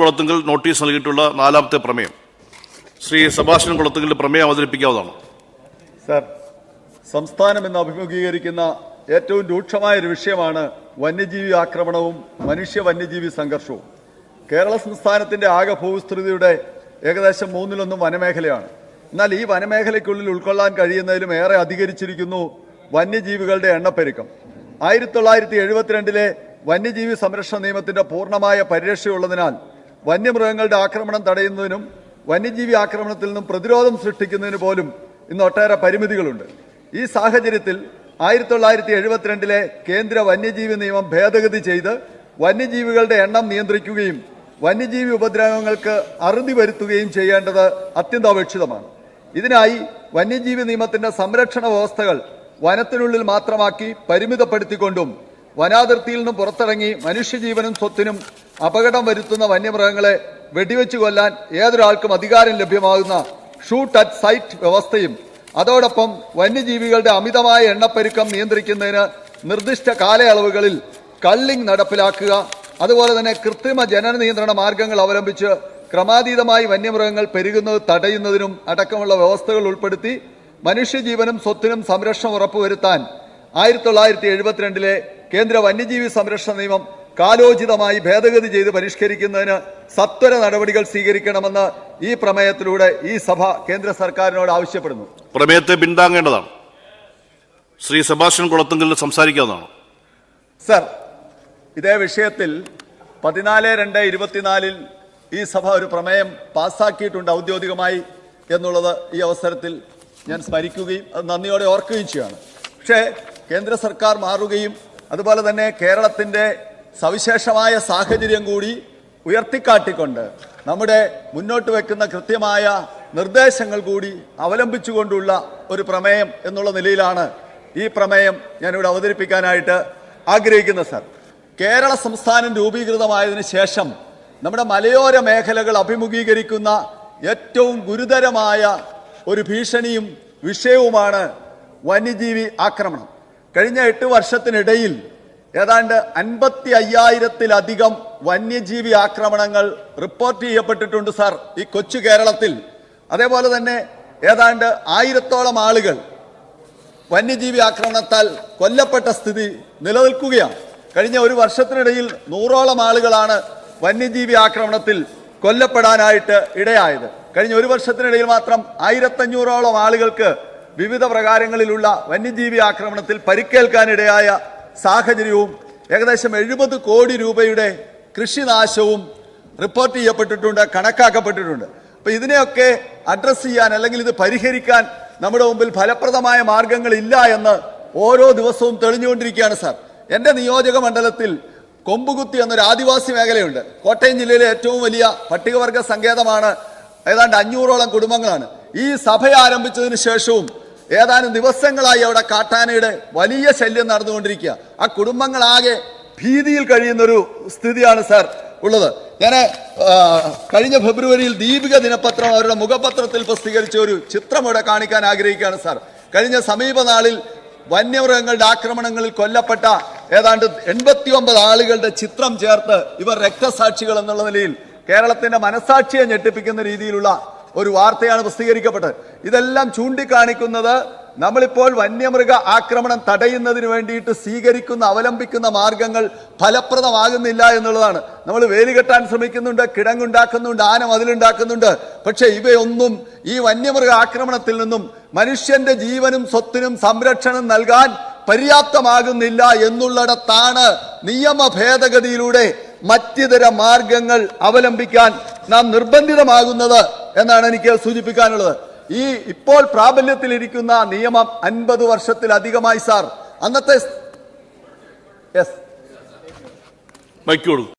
Kulathunkal notice നൽകിയിട്ടുള്ള നാലാമത്തെ പ്രമേയം. ശ്രീ സെബാസ്റ്റ്യൻ കുളത്തുങ്കലിന്റെ പ്രമേയം അവതരിപ്പിക്കാവുന്നതാണ്. സർ സംസ്ഥാനം ഇന്ന് അഭിമുഖീകരിക്കുന്ന ഏറ്റവും രൂക്ഷമായ ഒരു വിഷയമാണ് വന്യജീവി ആക്രമണവും മനുഷ്യ വന്യജീവി സംഘർഷവും. കേരള സംസ്ഥാനത്തിന്റെ ആകെ ഭൂവിസ്തൃതിയുടെ ഏകദേശം മൂന്നിലൊന്നും വനമേഖലയാണ്. എന്നാൽ ഈ വനമേഖലയ്ക്കുള്ളിൽ ഉൾക്കൊള്ളാൻ കഴിയുന്നതിലും ഏറെ അധികരിച്ചിരിക്കുന്നു വന്യജീവികളുടെ എണ്ണപ്പെരുക്കം. ആയിരത്തി തൊള്ളായിരത്തി എഴുപത്തിരണ്ടിലെ വന്യജീവി സംരക്ഷണ നിയമത്തിന്റെ പൂർണമായ പരിരക്ഷയുള്ളതിനാൽ വന്യമൃഗങ്ങളുടെ ആക്രമണം തടയുന്നതിനും വന്യജീവി ആക്രമണത്തിൽ നിന്നും പ്രതിരോധം സൃഷ്ടിക്കുന്നതിന് പോലും ഇന്ന് ഒട്ടേറെ പരിമിതികളുണ്ട്. ഈ സാഹചര്യത്തിൽ ആയിരത്തി തൊള്ളായിരത്തി എഴുപത്തിരണ്ടിലെ കേന്ദ്ര വന്യജീവി നിയമം ഭേദഗതി ചെയ്ത് വന്യജീവികളുടെ എണ്ണം നിയന്ത്രിക്കുകയും വന്യജീവി ഉപദ്രവങ്ങൾക്ക് അറുതി വരുത്തുകയും ചെയ്യേണ്ടത് അത്യന്താപേക്ഷിതമാണ്. ഇതിനായി വന്യജീവി നിയമത്തിന്റെ സംരക്ഷണ വ്യവസ്ഥകൾ വനത്തിനുള്ളിൽ മാത്രമാക്കി പരിമിതപ്പെടുത്തിക്കൊണ്ടും വനാതിർത്തിയിൽ നിന്നും പുറത്തിറങ്ങി മനുഷ്യജീവനും സ്വത്തിനും അപകടം വരുത്തുന്ന വന്യമൃഗങ്ങളെ വെടിവെച്ച് കൊല്ലാൻ ഏതൊരാൾക്കും അധികാരം ലഭ്യമാകുന്ന ഷൂട്ട് അറ്റ് സൈറ്റ് വ്യവസ്ഥയും അതോടൊപ്പം വന്യജീവികളുടെ അമിതമായ എണ്ണപ്പെരുക്കം നിയന്ത്രിക്കുന്നതിന് നിർദ്ദിഷ്ട കാലയളവുകളിൽ കള്ളിംഗ് നടപ്പിലാക്കുക അതുപോലെ തന്നെ കൃത്രിമ ജനന നിയന്ത്രണ മാർഗങ്ങൾ അവലംബിച്ച് ക്രമാതീതമായി വന്യമൃഗങ്ങൾ പെരുകുന്നത് തടയുന്നതിനും അടക്കമുള്ള വ്യവസ്ഥകൾ ഉൾപ്പെടുത്തി മനുഷ്യജീവനും സ്വത്തിനും സംരക്ഷണം ഉറപ്പുവരുത്താൻ ആയിരത്തി തൊള്ളായിരത്തി എഴുപത്തിരണ്ടിലെ കേന്ദ്ര വന്യജീവി സംരക്ഷണ നിയമം കാലോചിതമായി ഭേദഗതി ചെയ്ത് പരിഷ്കരിക്കുന്നതിന് സത്വര നടപടികൾ സ്വീകരിക്കണമെന്ന് ഈ പ്രമേയത്തിലൂടെ ഈ സഭ കേന്ദ്ര സർക്കാരിനോട് ആവശ്യപ്പെടുന്നു. പ്രമേയത്തെ പിന്താങ്ങേണ്ടതാണ് ശ്രീ സെബാസ്റ്റ്യൻ കുളത്തുങ്കലിൽ സംസാരിക്കാവുന്നതാണ്. സർ ഇതേ വിഷയത്തിൽ പതിനാല് രണ്ട് ഇരുപത്തിനാലിൽ ഈ സഭ ഒരു പ്രമേയം പാസ്സാക്കിയിട്ടുണ്ട് ഔദ്യോഗികമായി എന്നുള്ളത് ഈ അവസരത്തിൽ ഞാൻ സ്മരിക്കുകയും അത് നന്ദിയോടെ ഓർക്കുകയും ചെയ്യുകയാണ്. പക്ഷേ കേന്ദ്ര സർക്കാർ മാറുകയും അതുപോലെ തന്നെ കേരളത്തിന്റെ സവിശേഷമായ സാഹചര്യം കൂടി ഉയർത്തിക്കാട്ടിക്കൊണ്ട് നമ്മുടെ മുന്നോട്ട് വെക്കുന്ന കൃത്യമായ നിർദ്ദേശങ്ങൾ കൂടി അവലംബിച്ചുകൊണ്ടുള്ള ഒരു പ്രമേയം എന്നുള്ള നിലയിലാണ് ഈ പ്രമേയം ഞാനിവിടെ അവതരിപ്പിക്കാനായിട്ട് ആഗ്രഹിക്കുന്നത് സർ. കേരള സംസ്ഥാനം രൂപീകൃതമായതിനു ശേഷം നമ്മുടെ മലയോര മേഖലകൾ അഭിമുഖീകരിക്കുന്ന ഏറ്റവും ഗുരുതരമായ ഒരു ഭീഷണിയും വിഷയവുമാണ് വന്യജീവി ആക്രമണം. കഴിഞ്ഞ എട്ട് വർഷത്തിനിടയിൽ ഏതാണ്ട് അൻപത്തി അയ്യായിരത്തിലധികം വന്യജീവി ആക്രമണങ്ങൾ റിപ്പോർട്ട് ചെയ്യപ്പെട്ടിട്ടുണ്ട് സാർ ഈ കൊച്ചു കേരളത്തിൽ. അതേപോലെ തന്നെ ഏതാണ്ട് ആയിരത്തോളം ആളുകൾ വന്യജീവി ആക്രമണത്താൽ കൊല്ലപ്പെട്ട സ്ഥിതി നിലനിൽക്കുകയാണ്. കഴിഞ്ഞ ഒരു വർഷത്തിനിടയിൽ നൂറോളം ആളുകളാണ് വന്യജീവി ആക്രമണത്തിൽ കൊല്ലപ്പെടാനായിട്ട് ഇടയായത്. കഴിഞ്ഞ ഒരു വർഷത്തിനിടയിൽ മാത്രം ആയിരത്തഞ്ഞൂറോളം ആളുകൾക്ക് വിവിധ പ്രകാരങ്ങളിലുള്ള വന്യജീവി ആക്രമണത്തിൽ പരിക്കേൽക്കാനിടയായ സാഹചര്യവും ഏകദേശം എഴുപത് കോടി രൂപയുടെ കൃഷിനാശവും റിപ്പോർട്ട് ചെയ്യപ്പെട്ടിട്ടുണ്ട് കണക്കാക്കപ്പെട്ടിട്ടുണ്ട്. അപ്പൊ ഇതിനെയൊക്കെ അഡ്രസ്സ് ചെയ്യാൻ അല്ലെങ്കിൽ ഇത് പരിഹരിക്കാൻ നമ്മുടെ മുമ്പിൽ ഫലപ്രദമായ മാർഗങ്ങളില്ല എന്ന് ഓരോ ദിവസവും തെളിഞ്ഞുകൊണ്ടിരിക്കുകയാണ് സാർ. എന്റെ നിയോജക മണ്ഡലത്തിൽ കൊമ്പുകുത്തി എന്നൊരു ആദിവാസി മേഖലയുണ്ട്. കോട്ടയം ജില്ലയിലെ ഏറ്റവും വലിയ പട്ടികവർഗ സങ്കേതമാണ് ഏതാണ്ട് അഞ്ഞൂറോളം കുടുംബങ്ങളാണ്. ഈ സഭ ആരംഭിച്ചതിന് ശേഷവും ഏതാനും ദിവസങ്ങളായി അവിടെ കാട്ടാനയുടെ വലിയ ശല്യം നടന്നുകൊണ്ടിരിക്കുക. ആ കുടുംബങ്ങളാകെ ഭീതിയിൽ കഴിയുന്നൊരു സ്ഥിതിയാണ് സാർ ഉള്ളത്. ഞാൻ കഴിഞ്ഞ ഫെബ്രുവരിയിൽ ദീപിക ദിനപത്രം അവരുടെ മുഖപത്രത്തിൽ പ്രസിദ്ധീകരിച്ച ഒരു ചിത്രം ഇവിടെ കാണിക്കാൻ ആഗ്രഹിക്കുകയാണ് സാർ. കഴിഞ്ഞ സമീപനാളിൽ വന്യമൃഗങ്ങളുടെ ആക്രമണങ്ങളിൽ കൊല്ലപ്പെട്ട ഏതാണ്ട് എൺപത്തി ഒമ്പത് ആളുകളുടെ ചിത്രം ചേർത്ത് ഇവർ രക്തസാക്ഷികൾ എന്നുള്ള നിലയിൽ കേരളത്തിന്റെ മനസാക്ഷിയെ ഞെട്ടിപ്പിക്കുന്ന രീതിയിലുള്ള ഒരു വാർത്തയാണ് പ്രസിദ്ധീകരിക്കപ്പെട്ടത്. ഇതെല്ലാം ചൂണ്ടിക്കാണിക്കുന്നത് നമ്മളിപ്പോൾ വന്യമൃഗ ആക്രമണം തടയുന്നതിന് വേണ്ടിയിട്ട് സ്വീകരിക്കുന്ന അവലംബിക്കുന്ന മാർഗങ്ങൾ ഫലപ്രദമാകുന്നില്ല എന്നുള്ളതാണ്. നമ്മൾ വേലി കെട്ടാൻ ശ്രമിക്കുന്നുണ്ട് കിടങ്ങുണ്ടാക്കുന്നുണ്ട് ആന മതിലുണ്ടാക്കുന്നുണ്ട്. പക്ഷെ ഇവയൊന്നും ഈ വന്യമൃഗ ആക്രമണത്തിൽ നിന്നും മനുഷ്യന്റെ ജീവനും സ്വത്തിനും സംരക്ഷണം നൽകാൻ പര്യാപ്തമാകുന്നില്ല എന്നുള്ളിടത്താണ് നിയമ ഭേദഗതിയിലൂടെ മറ്റിതര മാർഗങ്ങൾ അവലംബിക്കാൻ നാം നിർബന്ധിതമാകുന്നത്. എന്നാണ് എനിക്ക് സൂചിപ്പിക്കാനുള്ളത്. ഈ ഇപ്പോൾ പ്രാബല്യത്തിലിരിക്കുന്ന നിയമം അൻപത് വർഷത്തിലധികമായി സാർ. അന്നത്തെ യെസ്. വയ്ക്കോളൂ